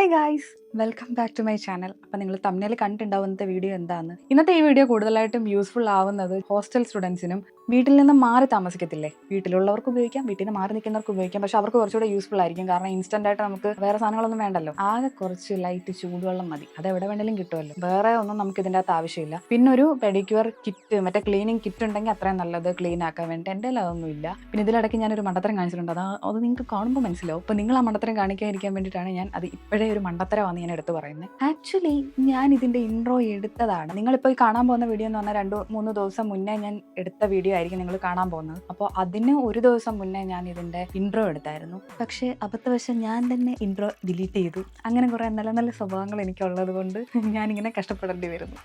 Hey guys welcome back to my channel അപ്പം നിങ്ങൾ തമ്മിൽ കണ്ടിട്ടുണ്ടാവുന്ന വീഡിയോ എന്താണ് ഇന്നത്തെ ഈ വീഡിയോ കൂടുതലായിട്ടും യൂസ്ഫുൾ ആവുന്നത് ഹോസ്റ്റൽ സ്റ്റുഡൻസിനും വീട്ടിൽ നിന്ന് മാറി താമസിക്കത്തില്ലേ? വീട്ടിലുള്ളവർക്ക് ഉപയോഗിക്കാം വീട്ടിൽ നിന്ന് മാറി നിൽക്കുന്നവർക്ക് ഉപയോഗിക്കാം. പക്ഷെ അവർക്ക് കുറച്ചുകൂടെ യൂസ്ഫുൾ ആയിരിക്കും. കാരണം ഇൻസ്റ്റന്റ് ആയിട്ട് നമുക്ക് വേറെ സാധനങ്ങളൊന്നും വേണ്ടല്ലോ. ആകെ കുറച്ച് ലൈറ്റ് ചൂടുവെള്ളം മതി. അത് എവിടെ വേണമെങ്കിലും കിട്ടുമല്ലോ. വേറെ ഒന്നും നമുക്ക് ഇതിന്റെ അകത്ത് ആവശ്യമില്ല. പിന്നെ ഒരു പെഡിക്യൂർ കിറ്റ് മറ്റേ ക്ലീനിങ് കിറ്റ് ഉണ്ടെങ്കിൽ അത്രയും നല്ലത് ക്ലീൻ ആക്കാൻ വേണ്ടി എന്റെ അതൊന്നും ഇല്ല. പിന്നെ ഇതിലിടയ്ക്ക് ഞാനൊരു മണ്ടത്തരം കാണിച്ചിട്ടുണ്ട്. അത് അത് നിങ്ങൾക്ക് കാണുമ്പോൾ മനസ്സിലാവും. അപ്പോൾ നിങ്ങൾ ആ മണ്ടത്തരം കാണിക്കാതിരിക്കാൻ വേണ്ടിയിട്ടാണ് ഞാൻ അത് ഇപ്പോഴേ ഒരു മണ്ടത്തരമാണ് ഞാൻ എടുത്ത് പറയുന്നത് ആക്ച്വലി ഞാൻ ഇതിന്റെ ഇൻട്രോ എടുത്തതാണ്. നിങ്ങളിപ്പോൾ കാണാൻ പോകുന്ന വീഡിയോ എന്ന് പറഞ്ഞാൽ രണ്ട് മൂന്ന് ദിവസം മുന്നേ ഞാൻ എടുത്ത വീഡിയോ ആയിരിക്കും നിങ്ങൾ കാണാൻ പോകുന്നത്. അപ്പോൾ അതിന് ഒരു ദിവസം മുന്നേ ഞാൻ ഇതിന്റെ ഇൻട്രോ എടുത്തായിരുന്നു. പക്ഷേ അബദ്ധവശം ഞാൻ തന്നെ ഇൻട്രോ ഡിലീറ്റ് ചെയ്തു. അങ്ങനെ കുറേ നല്ല നല്ല സ്വഭാവങ്ങൾ എനിക്കുള്ളത് കൊണ്ട് ഞാനിങ്ങനെ കഷ്ടപ്പെടേണ്ടി വരുന്നു.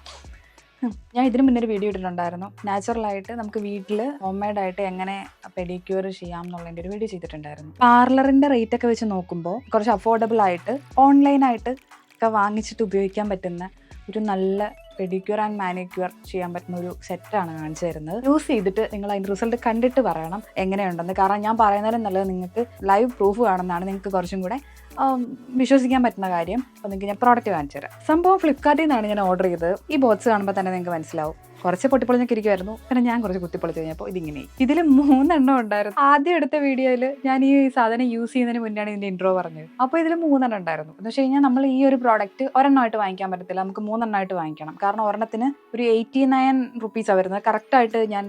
ഞാൻ ഇതിനു മുന്നേ ഒരു വീഡിയോ ഇട്ടിട്ടുണ്ടായിരുന്നു. നാച്ചുറലായിട്ട് നമുക്ക് വീട്ടിൽ ഹോം ആയിട്ട് എങ്ങനെ പെഡിക്യൂർ ചെയ്യാം എന്നുള്ളതിന്റെ ഒരു വീഡിയോ ചെയ്തിട്ടുണ്ടായിരുന്നു. പാർലറിന്റെ റേറ്റ് ഒക്കെ വെച്ച് നോക്കുമ്പോൾ കുറച്ച് അഫോർഡബിൾ ആയിട്ട് ഓൺലൈനായിട്ട് ഒക്കെ വാങ്ങിച്ചിട്ട് ഉപയോഗിക്കാൻ പറ്റുന്ന ഒരു നല്ല പെഡിക്യൂർ ആൻഡ് മാനിക്യൂർ ചെയ്യാൻ പറ്റുന്ന ഒരു സെറ്റാണ് കാണിച്ചു തരുന്നത്. യൂസ് ചെയ്തിട്ട് നിങ്ങൾ അതിന്റെ റിസൾട്ട് കണ്ടിട്ട് പറയണം എങ്ങനെയുണ്ടെന്ന്. കാരണം ഞാൻ പറയുന്നതിലും നല്ലത് നിങ്ങൾക്ക് ലൈവ് പ്രൂഫ് കാണുന്നതാണ് നിങ്ങൾക്ക് കുറച്ചും കൂടെ വിശ്വസിക്കാൻ പറ്റുന്ന കാര്യം. നിങ്ങൾക്ക് ഞാൻ പ്രോഡക്റ്റ് കാണിച്ചു തരാം സംഭവം ഫ്ലിപ്കാർട്ടിൽ നിന്നാണ് ഞാൻ ഓർഡർ ചെയ്തത്. ഈ ബോക്സ് കാണുമ്പോൾ തന്നെ നിങ്ങൾക്ക് മനസ്സിലാവും. കുറച്ച് പൊട്ടിപ്പൊളിഞ്ഞൊക്കെ ഇരിക്കുമായിരുന്നു പിന്നെ ഞാൻ കുറച്ച് കുത്തിപ്പൊളിച്ച് കഴിഞ്ഞപ്പോൾ ഇതിങ്ങനെ ഇതിൽ മൂന്നെണ്ണം ഉണ്ടായിരുന്നു. ആദ്യം എടുത്ത വീഡിയോയിൽ ഞാൻ ഈ സാധനം യൂസ് ചെയ്യുന്നതിന് മുന്നേ ഇതിന്റെ ഇൻട്രോ പറഞ്ഞത്. അപ്പോൾ ഇതിൽ മൂന്നെണ്ണം ഉണ്ടായിരുന്നു. എന്ന് വെച്ച് കഴിഞ്ഞാൽ നമ്മൾ ഈ ഒരു പ്രോഡക്റ്റ് ഒരെണ്ണമായിട്ട് വാങ്ങിക്കാൻ പറ്റത്തില്ല. നമുക്ക് മൂന്നെണ്ണമായിട്ട് വാങ്ങിക്കണം. കാരണം ഒരെണ്ണത്തിന് ഒരു എയ്റ്റി നയൻ റുപ്പീസാണ് വരുന്നത്. കറക്റ്റായിട്ട് ഞാൻ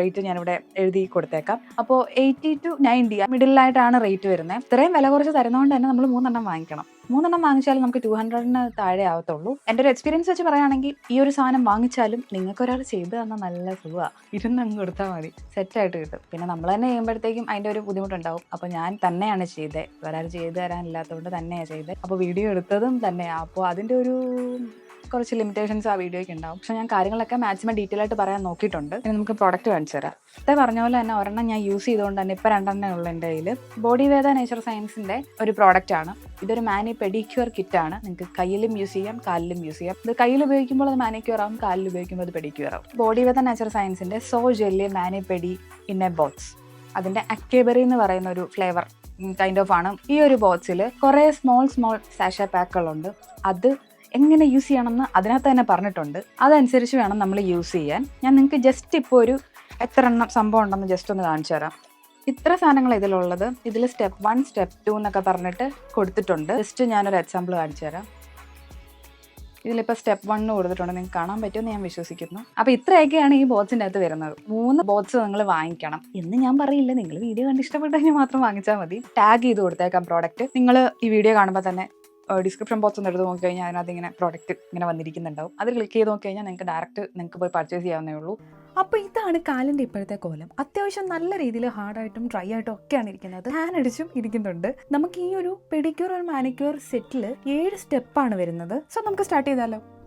റേറ്റ് ഞാനിവിടെ എഴുതി കൊടുത്തേക്കാം. അപ്പോൾ എയ്റ്റി ടു നയന്റി മിഡിലായിട്ടാണ് റേറ്റ് വരുന്നത്. ഇത്രയും വില കുറച്ച് തരുന്നതുകൊണ്ട് തന്നെ നമ്മൾ മൂന്നെണ്ണം വാങ്ങിക്കണം. മൂന്നെണ്ണം വാങ്ങിച്ചാലും നമുക്ക് ടു ഹൺഡ്രഡിന് താഴെ ആവത്തുള്ളൂ. എന്റെ ഒരു എക്സ്പീരിയൻസ് വെച്ച് പറയുകയാണെങ്കിൽ ഈ ഒരു സാധനം വാങ്ങിച്ചാലും നിങ്ങൾക്ക് ഒരാൾ ചെയ്ത് തന്ന നല്ല സുഖമാണ് ഇരുന്ന് അങ്ങ് കൊടുത്താൽ മതി. സെറ്റായിട്ട് കിട്ടും. പിന്നെ നമ്മൾ തന്നെ ചെയ്യുമ്പോഴത്തേക്കും അതിന്റെ ഒരു ബുദ്ധിമുട്ടുണ്ടാവും. അപ്പോൾ ഞാൻ തന്നെയാണ് ചെയ്തത് ഒരാൾ ചെയ്ത് തരാനില്ലാത്തതുകൊണ്ട് തന്നെയാണ് ചെയ്തത് അപ്പോൾ വീഡിയോ എടുത്തതും തന്നെയാണ് അപ്പോൾ അതിന്റെ ഒരു കുറച്ച് ലിമിറ്റേഷൻസ് ആ വീഡിയോയ്ക്ക് ഉണ്ടാവും. പക്ഷെ ഞാൻ കാര്യങ്ങളൊക്കെ മാക്സിമം ഡീറ്റെയിൽ ആയിട്ട് പറയാൻ നോക്കിയിട്ടുണ്ട്. ഇനി നമുക്ക് പ്രോഡക്റ്റ് കാണിച്ചു തരാം. നേരത്തെ പറഞ്ഞ പോലെ തന്നെ ഒരെണ്ണം ഞാൻ യൂസ് ചെയ്തുകൊണ്ട് തന്നെ ഇപ്പോൾ രണ്ടെണ്ണേ ഉള്ളൂ എന്റെ കയ്യിൽ ബോഡി വേദ നേച്ചർ സയൻസിന്റെ ഒരു പ്രോഡക്റ്റ് ആണ്. ഇതൊരു മാനി പെഡിക്യൂർ കിറ്റ് ആണ്. നിങ്ങൾക്ക് കയ്യിലും യൂസ് ചെയ്യാം കാലിലും യൂസ് ചെയ്യാം. ഇത് കയ്യിൽ ഉപയോഗിക്കുമ്പോൾ അത് മാനിക്യൂർ ആവും കാലിൽ ഉപയോഗിക്കുമ്പോൾ അത് പെഡിക്യൂർ ആവും. ബോഡി വേദ നേച്ചർ സയൻസിന്റെ so jelly mani pedi in a box അതിന്റെ അക്കേബറി എന്ന് പറയുന്ന ഒരു ഫ്ലേവർ കൈൻഡ് ഓഫ് ആണ്. ഈ ഒരു ബോക്സിൽ കുറേ സ്മോൾ സ്മോൾ സാഷ പാക്കുകളുണ്ട് അത് എങ്ങനെ യൂസ് ചെയ്യണമെന്ന് അതിനകത്ത് തന്നെ പറഞ്ഞിട്ടുണ്ട്. അതനുസരിച്ച് വേണം നമ്മൾ യൂസ് ചെയ്യാൻ. ഞാൻ നിങ്ങൾക്ക് ജസ്റ്റ് ഇപ്പോൾ ഒരു എത്ര എണ്ണം സംഭവം ഉണ്ടെന്ന് ജസ്റ്റ് ഒന്ന് കാണിച്ചു തരാം. ഇത്ര സാധനങ്ങൾ ഇതിലുള്ളത്. ഇതിൽ സ്റ്റെപ്പ് വൺ സ്റ്റെപ്പ് ടു എന്നൊക്കെ പറഞ്ഞിട്ട് കൊടുത്തിട്ടുണ്ട്. ജസ്റ്റ് ഞാനൊരു എക്സാമ്പിൾ കാണിച്ചു തരാം. ഇതിലിപ്പോൾ സ്റ്റെപ്പ് വണ്ണ് കൊടുത്തിട്ടുണ്ട്. നിങ്ങൾക്ക് കാണാൻ പറ്റുമെന്ന് ഞാൻ വിശ്വസിക്കുന്നു. അപ്പോൾ ഇത്രയൊക്കെയാണ് ഈ ബോക്സിന്റെ അകത്ത് വരുന്നത്. മൂന്ന് ബോക്സ് നിങ്ങൾ വാങ്ങിക്കണം. എന്ന് ഞാൻ പറയില്ല. നിങ്ങൾ വീഡിയോ കണ്ട് ഇഷ്ടപ്പെട്ടെങ്കിൽ മാത്രം വാങ്ങിച്ചാൽ മതി. ടാഗ് ചെയ്ത് കൊടുത്തേക്കാം പ്രോഡക്റ്റ് നിങ്ങൾ ഈ വീഡിയോ കാണുമ്പോൾ തന്നെ ഡിസ്ക്രിപ്ഷൻ ബോക്സ് ഒന്ന് എടുത്ത് നോക്കി കഴിഞ്ഞാൽ അതിനകത്ത് ഇങ്ങനെ പ്രോഡക്റ്റ് ഇങ്ങനെ വന്നിരിക്കുന്നുണ്ടാവും. അത് ക്ലിക്ക് ചെയ്ത് നോക്കി കഴിഞ്ഞാൽ നിങ്ങൾക്ക് ഡയറക്റ്റ് നിങ്ങൾക്ക് പോയി പർച്ചേസ് ചെയ്യാവുന്നേ ഉള്ളൂ. അപ്പോൾ ഇതാണ് കാലിന്റെ ഇപ്പോഴത്തെ കോലം. അത്യാവശ്യം നല്ല രീതിയിൽ ഹാർഡായിട്ടും ഡ്രൈ ആയിട്ടും ഒക്കെയാണ് ഇരിക്കുന്നത്. ഹാൻ അടിച്ചും ഇരിക്കുന്നുണ്ട്. നമുക്ക് ഈ ഒരു പെഡിക്യൂർ ആൻഡ് മാനിക്യൂർ സെറ്റിൽ ഏഴ് സ്റ്റെപ്പാണ് വരുന്നത്. സോ നമുക്ക് സ്റ്റാർട്ട് ചെയ്താലോ?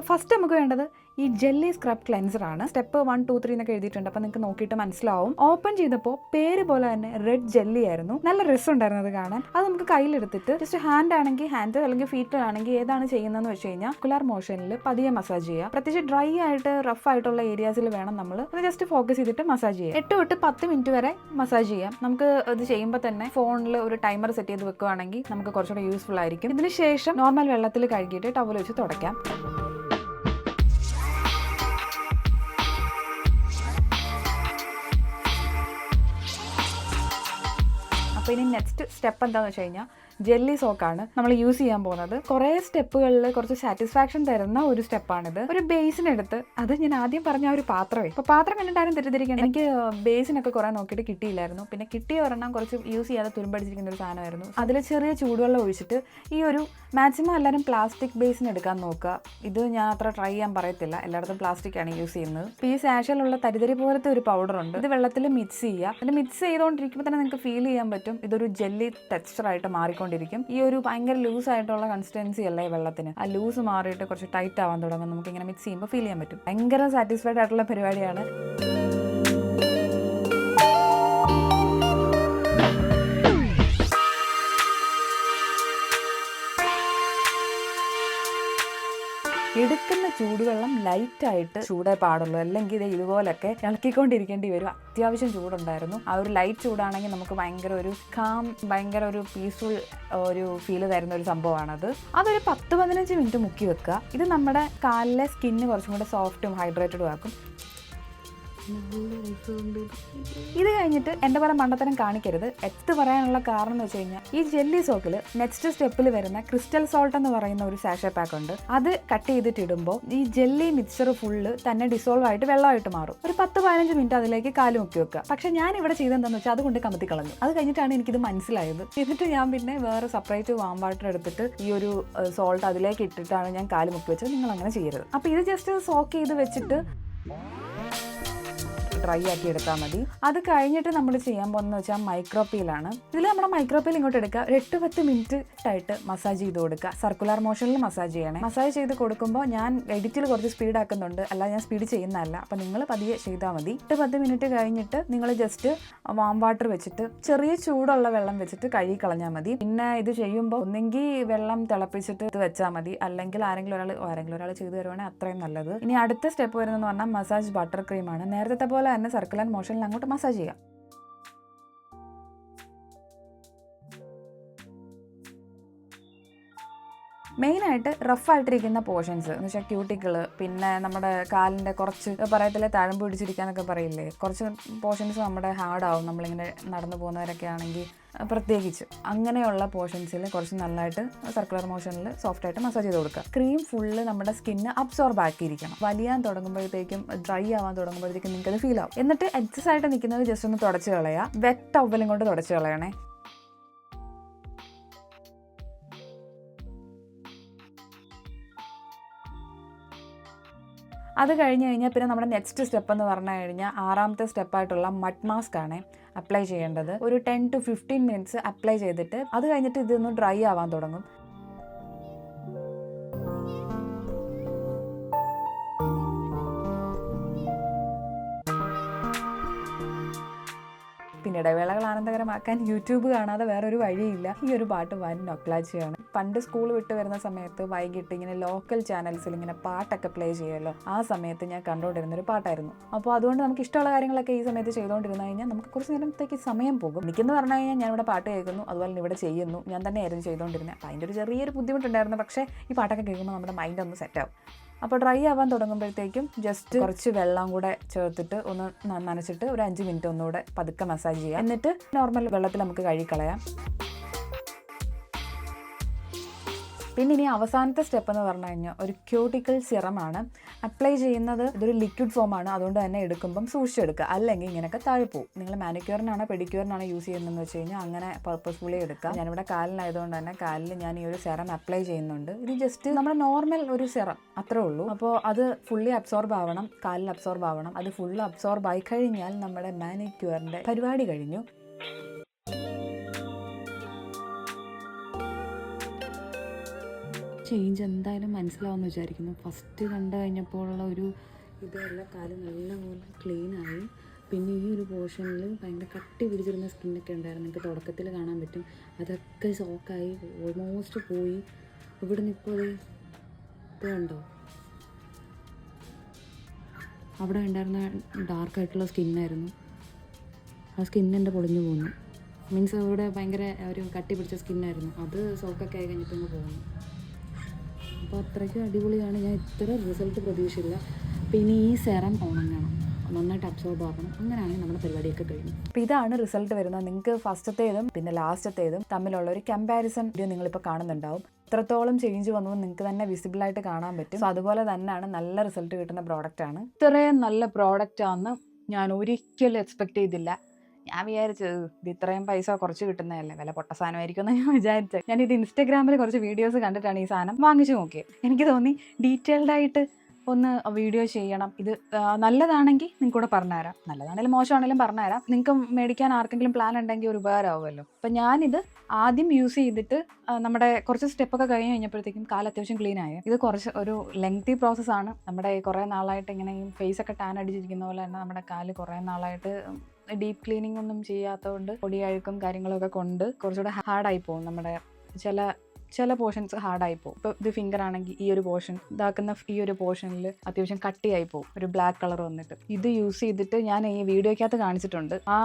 അപ്പോൾ ഫസ്റ്റ് നമുക്ക് വേണ്ടത് ഈ ജെല്ലി സ്ക്രബ് ക്ലെൻസർ ആണ്. സ്റ്റെപ്പ് വൺ ടു ത്രീ എന്നൊക്കെ എഴുതിയിട്ടുണ്ട്. അപ്പോൾ നിങ്ങൾക്ക് നോക്കിയിട്ട് മനസ്സിലാവും. ഓപ്പൺ ചെയ്തപ്പോൾ പേര് പോലെ തന്നെ റെഡ് ജെല്ലി ആയിരുന്നു. നല്ല രസം ഉണ്ടായിരുന്നത് കാണാൻ. അത് നമുക്ക് കയ്യിലെടുത്തിട്ട് ജസ്റ്റ് ഹാൻഡ് ആണെങ്കിൽ ഹാൻഡ് അല്ലെങ്കിൽ ഫീറ്റ് ആണെങ്കിൽ ഏതാണ് ചെയ്യുന്നതെന്ന് വെച്ച് കഴിഞ്ഞാൽ കുലാർ മോഷനിൽ പതിയെ മസാജ് ചെയ്യുക പ്രത്യേകിച്ച് ഡ്രൈ ആയിട്ട് റഫ് ആയിട്ടുള്ള ഏരിയാസിൽ വേണം നമ്മൾ അത് ജസ്റ്റ് ഫോക്കസ് ചെയ്തിട്ട് മസാജ് ചെയ്യാം. എട്ട് തൊട്ട് പത്ത് മിനിറ്റ് വരെ മസാജ് ചെയ്യാം. നമുക്ക് ഇത് ചെയ്യുമ്പോൾ തന്നെ ഫോണിൽ ഒരു ടൈമർ സെറ്റ് ചെയ്ത് വെക്കുകയാണെങ്കിൽ നമുക്ക് കുറച്ചുകൂടെ യൂസ്ഫുൾ ആയിരിക്കും. ഇതിനുശേഷം നോർമൽ വെള്ളത്തിൽ കഴുകിയിട്ട് ടവൽ വെച്ച് തുടയ്ക്കാം. അപ്പോൾ ഇനി നെക്സ്റ്റ് സ്റ്റെപ്പ് എന്താണെന്ന് വെച്ച് കഴിഞ്ഞാൽ ജെല്ലി സോക്കാണ് നമ്മൾ യൂസ് ചെയ്യാൻ പോകുന്നത്. കുറേ സ്റ്റെപ്പുകളിൽ കുറച്ച് സാറ്റിസ്ഫാക്ഷൻ തരുന്ന ഒരു സ്റ്റെപ്പാണിത്. ഒരു ബേസിനെടുത്ത് അത് ഞാൻ ആദ്യം പറഞ്ഞ ഒരു പാത്രമേ. അപ്പോൾ പാത്രം കണ്ടിട്ടാരും തെറ്റിദ്ധരിക്കണം എനിക്ക് ബേസിനൊക്കെ കുറേ നോക്കിയിട്ട് കിട്ടിയില്ലായിരുന്നു. പിന്നെ കിട്ടിയ ഒരെണ്ണം കുറച്ച് യൂസ് ചെയ്യാതെ തുരുമ്പടിച്ചിരിക്കുന്ന ഒരു സാധനമായിരുന്നു. അതിൽ ചെറിയ ചൂടുവെള്ളം ഒഴിച്ചിട്ട് ഈ ഒരു മാക്സിമം എല്ലാവരും പ്ലാസ്റ്റിക് ബേസിന് എടുക്കാൻ നോക്കുക. ഇത് ഞാൻ അത്ര ട്രൈ ചെയ്യാൻ പറയത്തില്ല. എല്ലായിടത്തും പ്ലാസ്റ്റിക് ആണ് യൂസ് ചെയ്യുന്നത്. ഈ സാഷയിലുള്ള തരിതരി പോലത്തെ ഒരു പൗഡർ ഉണ്ട്. ഇത് വെള്ളത്തിൽ മിക്സ് ചെയ്യുക. അതിൽ മിക്സ് ചെയ്തുകൊണ്ടിരിക്കുമ്പോൾ തന്നെ നിങ്ങൾക്ക് ഫീൽ ചെയ്യാൻ പറ്റും. ഇതൊരു ജെല്ലി ടെക്സ്ചറായിട്ട് മാറിക്കൊണ്ടിരിക്കും ഈ ഒരു ഭയങ്കര ലൂസ് ആയിട്ടുള്ള കൺസിസ്റ്റൻസി അല്ലേ വെള്ളത്തിന്? ആ ലൂസ് മാറിയിട്ട് കുറച്ച് ടൈറ്റ് ആവാൻ തുടങ്ങും. നമുക്ക് ഇങ്ങനെ മിക്സ് ചെയ്യുമ്പോൾ ഫീൽ ചെയ്യാൻ പറ്റും. ഭയങ്കര സാറ്റിസ്ഫൈഡ് ആയിട്ടുള്ള പരിപാടിയാണ്. എടുക്കുന്ന ചൂടുവെള്ളം ലൈറ്റായിട്ട് ചൂടേ പാടുള്ളൂ. അല്ലെങ്കിൽ ഇത് ഇതുപോലൊക്കെ ഇളക്കിക്കൊണ്ടിരിക്കേണ്ടി വരും. അത്യാവശ്യം ചൂടുണ്ടായിരുന്നു. ആ ഒരു ലൈറ്റ് ചൂടാണെങ്കിൽ നമുക്ക് ഭയങ്കര ഒരു കാം ഭയങ്കര ഒരു പീസ്ഫുൾ ഒരു ഫീൽ തരുന്ന ഒരു സംഭവമാണത്. അതൊരു പത്ത് പതിനഞ്ച് മിനിറ്റ് മുക്കി വെക്കുക. ഇത് നമ്മുടെ കാലിലെ സ്കിന്ന് കുറച്ചും കൂടെ സോഫ്റ്റും ഹൈഡ്രേറ്റഡും ആക്കും. ഇത് കഴിഞ്ഞിട്ട് എന്റെ പല മണ്ടത്തരം കാണിക്കരുത്. എത്ത് പറയാനുള്ള കാരണം എന്ന് വെച്ച് കഴിഞ്ഞാൽ ഈ ജെല്ലി സോക്കിൽ നെക്സ്റ്റ് സ്റ്റെപ്പിൽ വരുന്ന ക്രിസ്റ്റൽ സോൾട്ട് എന്ന് പറയുന്ന ഒരു സാഷ പാക്ക് ഉണ്ട്. അത് കട്ട് ചെയ്തിട്ട് ഇടുമ്പോൾ ഈ ജെല്ലി മിക്സർ ഫുള്ള് തന്നെ ഡിസോൾവ് ആയിട്ട് വെള്ളമായിട്ട് മാറും. ഒരു പത്ത് പതിനഞ്ച് മിനിറ്റ് അതിലേക്ക് കാൽ മുക്കി വെക്കുക. പക്ഷെ ഞാൻ ഇവിടെ ചെയ്തെന്താന്ന് വെച്ചാൽ അതുകൊണ്ട് കമത്തി കളഞ്ഞു. അത് കഴിഞ്ഞിട്ടാണ് എനിക്കിത് മനസ്സിലായത്. എന്നിട്ട് ഞാൻ പിന്നെ വേറെ സെപ്പറേറ്റ് വാം വാട്ടർ എടുത്തിട്ട് ഈ ഒരു സോൾട്ട് അതിലേക്ക് ഇട്ടിട്ടാണ് ഞാൻ കാൽ മുക്കി വെച്ചത്. നിങ്ങൾ അങ്ങനെ ചെയ്യരുത്. അപ്പോൾ ഇത് ജസ്റ്റ് സോക്ക് ചെയ്ത് വെച്ചിട്ട് ഡ്രൈ ആക്കി എടുത്താൽ മതി. അത് കഴിഞ്ഞിട്ട് നമ്മൾ ചെയ്യാൻ പോകുന്നത് വെച്ചാൽ മൈക്രോപ്പീലാണ് ഇതിൽ നമ്മുടെ മൈക്രോപ്പീൽ ഇങ്ങോട്ട് എടുക്കുക. ഒരു എട്ട് പത്ത് മിനിറ്റ് ആയിട്ട് മസാജ് ചെയ്ത് കൊടുക്കുക. സർക്കുലർ മോഷനിൽ മസാജ് ചെയ്യണേ. മസാജ് ചെയ്ത് കൊടുക്കുമ്പോൾ ഞാൻ എഡിറ്റിൽ കുറച്ച് സ്പീഡ് ആക്കുന്നുണ്ട്. അല്ല ഞാൻ സ്പീഡ് ചെയ്യുന്നതല്ല. അപ്പം നിങ്ങൾ പതിയെ ചെയ്താൽ മതി. എട്ട് പത്ത് മിനിറ്റ് കഴിഞ്ഞിട്ട് നിങ്ങൾ ജസ്റ്റ് വാം വാട്ടർ വെച്ചിട്ട് ചെറിയ ചൂടുള്ള വെള്ളം വെച്ചിട്ട് കഴുകി കളഞ്ഞാൽ മതി. പിന്നെ ഇത് ചെയ്യുമ്പോൾ ഒന്നെങ്കിൽ വെള്ളം തിളപ്പിച്ചിട്ട് ഇത് വെച്ചാൽ മതി. അല്ലെങ്കിൽ ആരെങ്കിലും ഒരാൾ ആരെങ്കിലും ഒരാൾ ചെയ്തു തരുവാണെങ്കിൽ അത്രയും നല്ലത്. ഇനി അടുത്ത സ്റ്റെപ്പ് വരുന്നതെന്ന് പറഞ്ഞാൽ മസാജ് ബട്ടർ ക്രീമാണ് നേരത്തെ പോലെ തന്നെ സർക്കിൾ ആൻഡ് മോഷനിൽ അങ്ങോട്ട് മസാജ് ചെയ്യാം. മെയിനായിട്ട് റഫായിട്ടിരിക്കുന്ന പോർഷൻസ് എന്ന് വെച്ചാൽ ക്യൂട്ടിക്കിൾ പിന്നെ നമ്മുടെ കാലിന്റെ കുറച്ച് പറയത്തില്ലേ തഴമ്പ് പിടിച്ചിരിക്കാന്നൊക്കെ പറയില്ലേ? കുറച്ച് പോർഷൻസ് നമ്മുടെ ഹാർഡാവും നമ്മളിങ്ങനെ നടന്നു പോകുന്നവരൊക്കെ ആണെങ്കിൽ പ്രത്യേകിച്ച് അങ്ങനെയുള്ള പോർഷൻസിൽ കുറച്ച് നല്ലതായിട്ട് സർക്കുലർ മോഷനിൽ സോഫ്റ്റ് ആയിട്ട് മസാജ് ചെയ്ത് കൊടുക്കുക. ക്രീം ഫുള്ള് നമ്മുടെ സ്കിന്ന് അബ്സോർബ് ആക്കിയിരിക്കണം. വലിയാൻ തുടങ്ങുമ്പോഴത്തേക്കും ഡ്രൈ ആവാൻ തുടങ്ങുമ്പോഴത്തേക്കും നിങ്ങൾക്ക് അത് ഫീൽ ആവും. എന്നിട്ട് എക്സസ് ആയിട്ട് നിൽക്കുന്നത് ജസ്റ്റ് ഒന്ന് തുടച്ച് കളയുക. വെറ്റ് ടവലും കൊണ്ട് തുടച്ച് കളയണേ. അത് കഴിഞ്ഞ് കഴിഞ്ഞാൽ പിന്നെ നമ്മുടെ നെക്സ്റ്റ് സ്റ്റെപ്പ് എന്ന് പറഞ്ഞു കഴിഞ്ഞാൽ ആറാമത്തെ സ്റ്റെപ്പായിട്ടുള്ള മഡ് മാസ്ക് ആണ് അപ്ലൈ ചെയ്യേണ്ടത്. ഒരു ten to fifteen minutes apply ചെയ്തിട്ട് അത് കഴിഞ്ഞിട്ട് ഇതൊന്ന് ഡ്രൈ ആവാൻ തുടങ്ങും. പിന്നെ ഇടവേളകൾ ആനന്ദകരമാക്കാൻ യൂട്യൂബ് കാണാതെ വേറൊരു വഴിയില്ല. ഈ ഒരു പാട്ട് വൻ നൊക്ലാച്ചിയാണ് പണ്ട് സ്കൂൾ വിട്ട് വരുന്ന സമയത്ത് വൈകിട്ട് ഇങ്ങനെ ലോക്കൽ ചാനൽസിൽ ഇങ്ങനെ പാട്ടൊക്കെ പ്ലേ ചെയ്യുമല്ലോ. ആ സമയത്ത് ഞാൻ കണ്ടുകൊണ്ടിരുന്ന ഒരു പാട്ടായിരുന്നു. അപ്പോൾ അതുകൊണ്ട് നമുക്ക് ഇഷ്ടമുള്ള കാര്യങ്ങളൊക്കെ ഈ സമയത്ത് ചെയ്തുകൊണ്ടിരുന്നു കഴിഞ്ഞാൽ നമുക്ക് കുറച്ച് നേരത്തേക്ക് സമയം പോകും. എനിക്കെന്ന് പറഞ്ഞു കഴിഞ്ഞാൽ ഞാൻ ഇവിടെ പാട്ട് കേൾക്കുന്നു. അതുപോലെ ഇവിടെ ചെയ്യുന്നു. ഞാൻ തന്നെയായിരുന്നു ചെയ്തുകൊണ്ടിരുന്നത്. അപ്പോൾ അതിന്റെ ഒരു ചെറിയൊരു ബുദ്ധിമുട്ടുണ്ടായിരുന്നു. പക്ഷേ ഈ പാട്ടൊക്കെ കേൾക്കുമ്പോൾ നമ്മുടെ മൈൻഡ് ഒന്ന് സെറ്റാവും അപ്പോൾ ഡ്രൈ ആവാൻ തുടങ്ങുമ്പോഴത്തേക്കും ജസ്റ്റ് കുറച്ച് വെള്ളം കൂടെ ചേർത്തിട്ട് ഒന്ന് നനച്ചിട്ട് ഒരു അഞ്ച് മിനിറ്റ് ഒന്നുകൂടെ പതുക്കെ മസാജ് ചെയ്യാം. എന്നിട്ട് നോർമൽ വെള്ളത്തിൽ നമുക്ക് കഴുകിക്കളയാം. പിന്നെ ഇനി അവസാനത്തെ സ്റ്റെപ്പ് എന്ന് പറഞ്ഞു കഴിഞ്ഞാൽ ഒരു ക്യൂട്ടിക്കൽ സിറമാണ് അപ്ലൈ ചെയ്യുന്നത് ഇതൊരു ലിക്വിഡ് ഫോം ആണ്. അതുകൊണ്ട് തന്നെ എടുക്കുമ്പം സൂക്ഷിച്ചെടുക്കുക അല്ലെങ്കിൽ ഇങ്ങനെയൊക്കെ താഴെ പോകും. നിങ്ങൾ മാനിക്യൂറിനാണോ പെഡിക്യൂറിനാണോ യൂസ് ചെയ്യുന്നതെന്ന് വെച്ച് കഴിഞ്ഞാൽ അങ്ങനെ പർപ്പസ്ഫുള്ളി എടുക്കുക. ഞാനിവിടെ കാലിലായതുകൊണ്ട് തന്നെ കാലിൽ ഞാൻ ഈ ഒരു സെറം അപ്ലൈ ചെയ്യുന്നുണ്ട്. ഇത് ജസ്റ്റ് നമ്മുടെ നോർമൽ ഒരു സെറം അത്രേ ഉള്ളൂ. അപ്പോൾ അത് ഫുള്ളി അബ്സോർബ് ആവണം കാലിൽ അബ്സോർബ് ആവണം. അത് ഫുള്ള് അബ്സോർബ് ആയി കഴിഞ്ഞാൽ നമ്മുടെ മാനിക്യൂറിന്റെ പരിപാടി കഴിഞ്ഞു. ചേഞ്ച് എന്തായാലും മനസ്സിലാവുമെന്ന് വിചാരിക്കുന്നു. ഫസ്റ്റ് കണ്ടു കഴിഞ്ഞപ്പോഴുള്ള ഒരു ഇതെല്ലാം കാൽ നല്ലപോലെ ക്ലീൻ ആയി. പിന്നെ ഈ ഒരു പോർഷനിൽ ഭയങ്കര കട്ടി പിടിച്ചിരുന്ന സ്കിന്നൊക്കെ ഉണ്ടായിരുന്നു. നിങ്ങൾക്ക് തുടക്കത്തിൽ കാണാൻ പറ്റും. അതൊക്കെ ഷോക്കായി ഓൾമോസ്റ്റ് പോയി. ഇവിടെ നിന്ന് ഇപ്പോൾ ഇതുണ്ടോ അവിടെ ഉണ്ടായിരുന്ന ഡാർക്കായിട്ടുള്ള സ്കിന്നായിരുന്നു ആ സ്കിൻ എന്റെ പൊളിഞ്ഞു പോകുന്നു മീൻസ് അവിടെ ഭയങ്കര ഒരു കട്ടി പിടിച്ച സ്കിന്നായിരുന്നു അത് സോക്കൊക്കെ ആയി കഴിഞ്ഞിട്ട് ഇങ്ങ് പോകുന്നു അപ്പോൾ അത്രയ്ക്കും അടിപൊളിയാണ്. ഞാൻ ഇത്ര റിസൾട്ട് പ്രതീക്ഷിച്ചില്ല. പിന്നെ ഈ സെറം ഉണങ്ങണം നന്നായിട്ട് അബ്സോർബ് ആക്കണം. അങ്ങനെയാണെങ്കിൽ നമ്മുടെ പരിപാടിയൊക്കെ കഴിഞ്ഞു. അപ്പോൾ ഇതാണ് റിസൾട്ട് വരുന്നത്. നിങ്ങൾക്ക് ഫസ്റ്റത്തേതും പിന്നെ ലാസ്റ്റത്തേതും തമ്മിലുള്ള ഒരു കമ്പാരിസൺ വീഡിയോ നിങ്ങളിപ്പോൾ കാണുന്നുണ്ടാവും. എത്രത്തോളം ചേഞ്ച് വന്നു നിങ്ങൾക്ക് തന്നെ വിസിബിൾ ആയിട്ട് കാണാൻ പറ്റും. അതുപോലെ തന്നെയാണ് നല്ല റിസൾട്ട് കിട്ടുന്ന പ്രോഡക്റ്റാണ് ഇത്രയും നല്ല പ്രോഡക്റ്റാണെന്ന് ഞാൻ ഒരിക്കലും എക്സ്പെക്ട് ചെയ്തില്ല. ഞാൻ വിചാരിച്ചത് ഇത് ഇത്രയും പൈസ കുറച്ച് കിട്ടുന്നതല്ലേ വില പൊട്ട സാധനമായിരിക്കും എന്ന് ഞാൻ വിചാരിച്ചത് ഞാൻ ഇത് ഇൻസ്റ്റഗ്രാമിൽ കുറച്ച് വീഡിയോസ് കണ്ടിട്ടാണ് ഈ സാധനം വാങ്ങിച്ചു നോക്കിയത് എനിക്ക് തോന്നി ഡീറ്റെയിൽഡ് ആയിട്ട് ഒന്ന് വീഡിയോ ചെയ്യണം. ഇത് നല്ലതാണെങ്കിൽ നിങ്ങൾക്ക് കൂടെ പറഞ്ഞുതരാം. നല്ലതാണെങ്കിലും മോശമാണെങ്കിലും പറഞ്ഞുതരാം. നിങ്ങൾക്ക് മേടിക്കാൻ ആർക്കെങ്കിലും പ്ലാൻ ഉണ്ടെങ്കിൽ ഒരു ഉപകാരമാവുമല്ലോ. അപ്പം ഞാനിത് ആദ്യം യൂസ് ചെയ്തിട്ട് നമ്മുടെ കുറച്ച് സ്റ്റെപ്പൊക്കെ കഴിഞ്ഞ് കഴിഞ്ഞപ്പോഴത്തേക്കും കാല അത്യാവശ്യം ക്ലീൻ ആയി. ഇത് കുറച്ച് ഒരു ലെങ്തി പ്രോസസ്സാണ് നമ്മുടെ കുറേ നാളായിട്ട് ഇങ്ങനെ ഫേസ് ഒക്കെ ടാൻ അടിച്ചിരിക്കുന്ന പോലെ തന്നെ നമ്മുടെ കാൽ കുറേ നാളായിട്ട് ഡീപ്പ് ക്ലീനിങ് ഒന്നും ചെയ്യാത്തതുകൊണ്ട് പൊടി അഴുക്കും കാര്യങ്ങളൊക്കെ കൊണ്ട് കുറച്ചുകൂടെ ഹാർഡായി പോകും നമ്മുടെ ചില ചില പോർഷൻസ് ഹാർഡായി പോകും. ഇപ്പോൾ ഇത് ഫിംഗർ ആണെങ്കിൽ ഈ ഒരു പോർഷൻ ഇതാക്കുന്ന ഈ ഒരു പോർഷനിൽ അത്യാവശ്യം കട്ടിയായി പോകും. ഒരു ബ്ലാക്ക് കളർ വന്നിട്ട്. ഇത് യൂസ് ചെയ്തിട്ട് ഞാൻ ഈ വീഡിയോയ്ക്കകത്ത് കാണിച്ചിട്ടുണ്ട്. ആ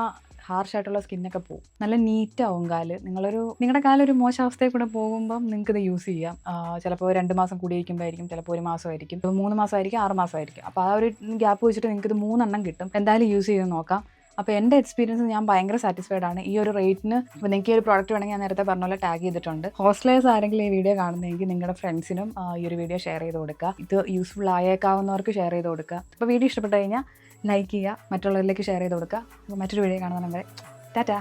ഹാർഷ് ആയിട്ടുള്ള സ്കിന്നൊക്കെ പോകും നല്ല നീറ്റ് ആവും കാൽ. നിങ്ങളൊരു നിങ്ങളുടെ കാലൊരു മോശം അവസ്ഥയിൽ കൂടെ പോകുമ്പം നിങ്ങൾക്ക് ഇത് യൂസ് ചെയ്യാം ചിലപ്പോൾ രണ്ട് മാസം കൂടി ഇരിക്കുമ്പോഴായിരിക്കും ചിലപ്പോൾ ഒരു മാസമായിരിക്കും. ഇപ്പോൾ മൂന്ന് മാസമായിരിക്കും ആറ് മാസമായിരിക്കും. അപ്പോൾ ആ ഒരു ഗ്യാപ്പ് വെച്ചിട്ട് നിങ്ങൾക്ക് ഇത് മൂന്നെണ്ണം കിട്ടും. എന്തായാലും യൂസ് ചെയ്ത് നോക്കാം. അപ്പോൾ എന്റെ എക്സ്പീരിയൻസ് ഞാൻ ഭയങ്കര സാറ്റിസ്ഫൈഡ് ആണ്. ഈ ഒരു റേറ്റിന് നിങ്ങൾക്ക് ഒരു പ്രോഡക്റ്റ് വേണമെങ്കിൽ ഞാൻ നേരത്തെ പറഞ്ഞ പോലെ ടാഗ് ചെയ്തിട്ടുണ്ട്. ഹോസ്റ്റലേഴ്സ് ആരെങ്കിലും ഈ വീഡിയോ കാണുന്നെങ്കിൽ നിങ്ങളുടെ ഫ്രണ്ട്സിനും ഈ ഒരു വീഡിയോ ഷെയർ ചെയ്ത് കൊടുക്കുക. ഇത് യൂസ്ഫുൾ ആയേക്കാവുന്നവർക്ക് ഷെയർ ചെയ്ത് കൊടുക്കുക. അപ്പോൾ വീഡിയോ ഇഷ്ടപ്പെട്ട് കഴിഞ്ഞാൽ ലൈക്ക് ചെയ്യുക. മറ്റുള്ളവരിലേക്ക് ഷെയർ ചെയ്ത് കൊടുക്കുക. മറ്റൊരു വീഡിയോ കാണുന്ന ടാറ്റാ